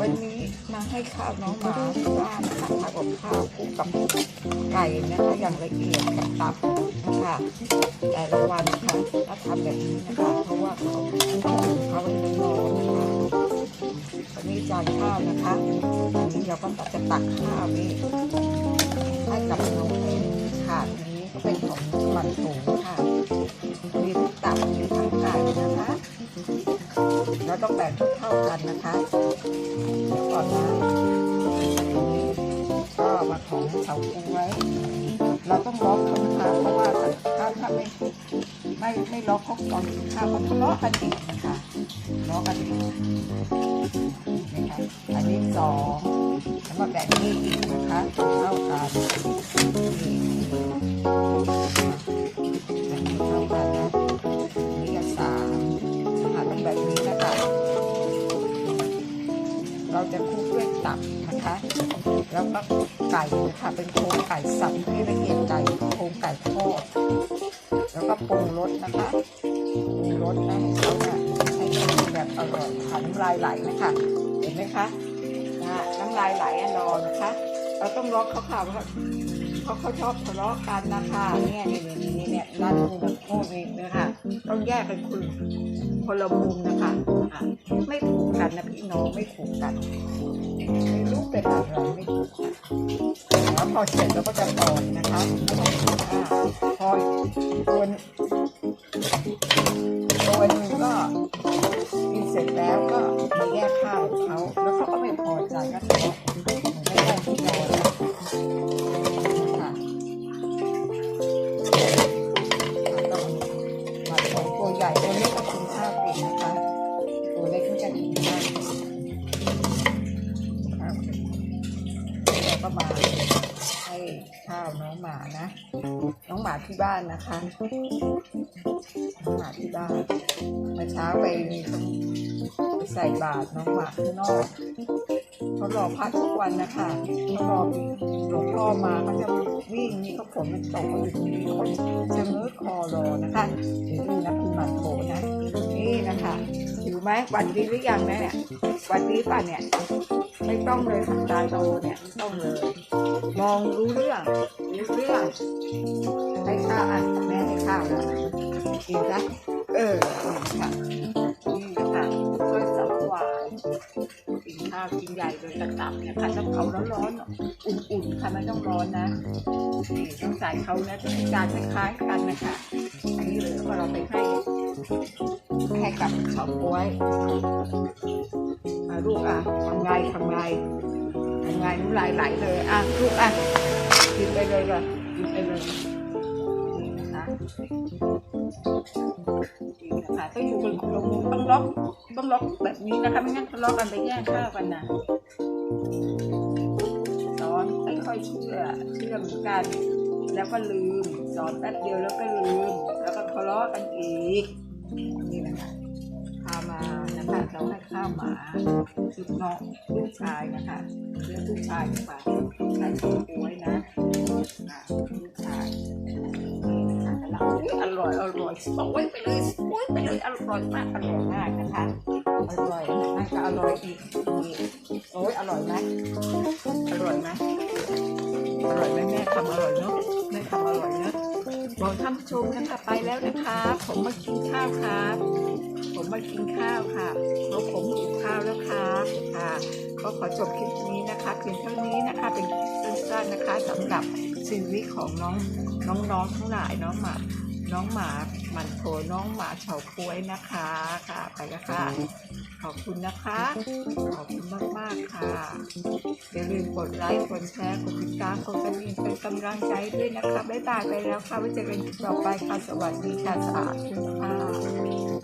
วันนี้มาให้ข้าวน้องหมาที่บ้านนะคะทำกับข้าวคู่กับไก่นะคะอย่างละเอียดกับตับนะคะแต่ละวันนะคะถ้าทำแบบนี้นะคะ เพราะว่าเขาเขาไว้ร้อนๆนะคะวันนี้จานข้าวนะคะอันนี้เราก็จะตักข้าวนี้ให้กับน้องเองถาดนี้ก็เป็นของมันถุงค่ะมีตับมีทั้งไก่นะคะเราต้องแบ่งเท่าๆกันนะคะ ก่อนนะก็มาของเฉาก้วยเราต้องล็อกเขานะคะเพราะว่าถ้าถ้าไม่ไม่ไม่ล็อกเขาก่อนกินข้าวเขาทะเลาะกันอีกนะคะล็อกันอีกนะคะอันนี้สองแล้วมาแบ่งนี้อีกนะคะเท่ากัน จะคลุกด้วยตับนะคะ แล้วก็ไก่นะคะเป็นโครงไก่สับให้ละเอียดไก่โครงไก่ทอดแล้วก็ปรุงรสนะคะปรุงรสนะให้เขาเนี่ยให้มันแบบอร่อยค่ะน้ำลายไหลนะคะ เห็นไหมคะนะน้ำลายไหลอะรอนะคะ เราต้องล็อกเขาค่ะเพราะเพราเขาชอบทะเลาะกันนะคะเนี่ยนี่นี่นี่เนี่ยนนู้นโน่น เองนะคะ ต้องแยกเป็นคนคนละมุมนะคะะไม่ถูกกันนะพี่น้องไม่ถูกกันไม่รู้เป็นอะไรไม่ถูกกันแล้วพอเสร็จเราก็จะตอนนะคะพอตัวนึงตัวนึงก็กินเสร็จแล้วก็มาแยกข้าวเขาแล้วเขาก็ไม่พอใจก็ทะเลาะไม่ได้ที่นอน ข้าวน้องหมานะ น้องหมาที่บ้านนะคะน้องหมาที่บ้านเมื่อเช้าไปไปใส่บาตรน้องหมาข้างนอก เขารอพักทุกวันนะคะเขารอหลวงพ่อมาเขาจะวิ่งนี่เขาฝนมันตกเขาอยู่ตรงนี้เขาจะเงื้อคอรอนะคะเดี๋ยวดูนะคุณหมันโถนะนี่นะคะหิวไหมวันดีหรือยังนะเนี่ยวันดีป่ะเนี่ย ไม่ต้องเลยทำตาโตเนี่ยไม่ต้องเลย มองรู้เรื่องรู้เรื่องให้ข้าวอะแม่ให้ข้าวแล้วกินนะเออค่ะนี่นะคะช่วยสำหวาน ข้าวกินใหญ่โดยกระตับนะคะต้องเขาร้อนๆอุ่นๆค่ะไม่ต้องร้อนนะต้องใส่เขานะจะเป็นการคล้ายๆกันนะคะอันนี้เลยพอเราไปให้ให้กับเฉาก๊วยลูกอะทำไงทำไงยังไงน้ำลายไหลเลยอะลูกอะกินไปเลยก่อนกินไปเลยนี่นะคะนี่นะคะต้องอยู่กันคนละมุมต้อง ล็อกต้องล็อกแบบนี้นะคะไม่งั้นทะเลาะกันไปแย่งข้าวกันนะสอนค่อยๆเชื่อเชื่อเหมือนกัน แล้วก็ลืมสอนแป๊บเดียวแล้วก็ลืม แล้วก็ทะเลาะกันอีกนี่นะคะพามานะคะเราให้ข้าวหมาลูกน้องลูกชายนะคะเรียกลูกชายดีกว่าลูกชายชอบป่วยนะลูกชาย ร่อยอร่อยสวยไปเลยสวยไปเลยอร่อยมากอร่อยมากนะคะอร่อยน่าจะอร่อยอีกโอ้ยอร่อยไหมอร่อยไหมอร่อยไหมแม่ทำอร่อยเนาะแม่ทำอร่อยเนาะบอกท่านผู้ชมนะคะไปแล้วนะคะผมมากินข้าวครับผมมากินข้าวค่ะเพราะผมหิวข้าวแล้วครับค่ะก็ขอจบคลิปนี้นะคะเพียงเท่านี้นะคะเป็นคลิปสั้นๆนะคะสำหรับชีวิตของน้องน้องๆทั้งหลายน้องหมา น้องหมาหมันโถน้องหมาเฉาก้วยนะคะค่ะ ไปแล้วค่ะ ขอบคุณนะคะ ขอบคุณมากๆค่ะอย่าลืมกดไลค์กดแชร์กดติดตามกดกระดิ่งเป็นกำลังใจด้วยนะคะบ๊ายบายไปแล้วค่ะไว้เจอกันคลิปต่อไปค่ะสวัสดีค่ะสะอาดค่ะ